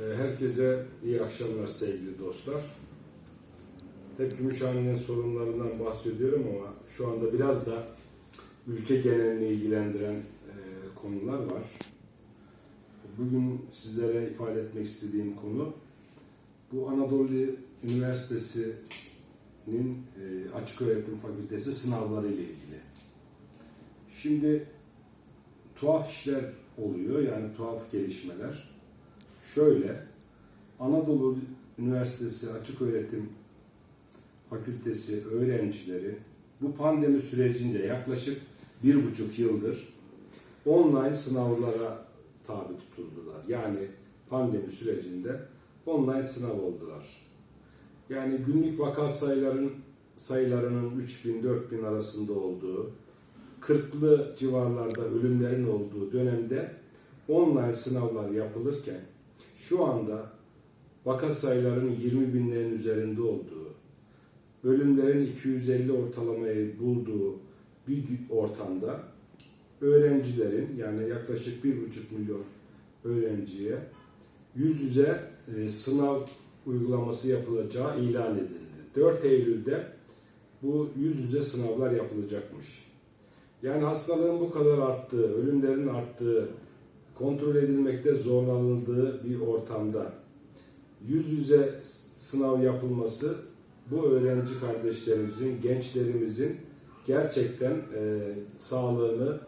Ee, Herkese iyi akşamlar sevgili dostlar. Hep Gümüşhane'nin sorunlarından bahsediyorum ama şu anda biraz da ülke genelini ilgilendiren e, konular var. Bugün sizlere ifade etmek istediğim konu bu Anadolu Üniversitesi'nin e, Açık Öğretim Fakültesi sınavları ile ilgili. Şimdi tuhaf işler oluyor yani tuhaf gelişmeler. Şöyle, Anadolu Üniversitesi Açık Öğretim Fakültesi öğrencileri bu pandemi sürecince yaklaşık bir buçuk yıldır online sınavlara tabi tutuldular. Yani pandemi sürecinde online sınav oldular. Yani günlük vaka sayıların sayılarının 3000 4000 arasında olduğu, 40'lı civarlarda ölümlerin olduğu dönemde online sınavlar yapılırken şu anda vaka sayılarının 20 binlerin üzerinde olduğu, ölümlerin 250 ortalamayı bulduğu bir ortamda öğrencilerin yani yaklaşık 1,5 milyon öğrenciye yüz yüze e, sınav uygulaması yapılacağı ilan edildi. 4 Eylül'de bu yüz yüze sınavlar yapılacakmış. Yani hastalığın bu kadar arttığı, ölümlerin arttığı, kontrol edilmekte zorlanıldığı bir ortamda yüz yüze sınav yapılması bu öğrenci kardeşlerimizin, gençlerimizin gerçekten e, sağlığını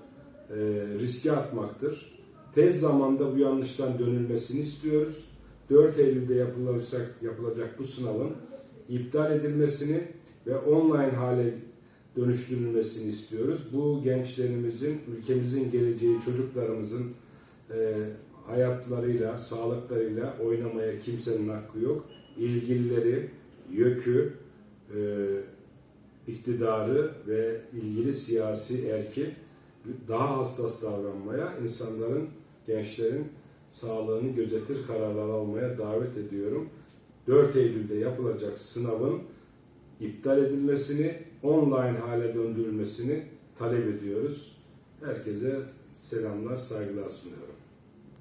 e, riske atmaktır. Tez zamanda bu yanlıştan dönülmesini istiyoruz. 4 Eylül'de yapılacak, yapılacak bu sınavın iptal edilmesini ve online hale dönüştürülmesini istiyoruz. Bu gençlerimizin, ülkemizin geleceği, çocuklarımızın e, hayatlarıyla, sağlıklarıyla oynamaya kimsenin hakkı yok. İlgilileri, YÖK'ü, e, iktidarı ve ilgili siyasi erki daha hassas davranmaya, insanların, gençlerin sağlığını gözetir kararlar almaya davet ediyorum. 4 Eylül'de yapılacak sınavın iptal edilmesini, online hale döndürülmesini talep ediyoruz. Herkese selamlar, saygılar sunuyorum.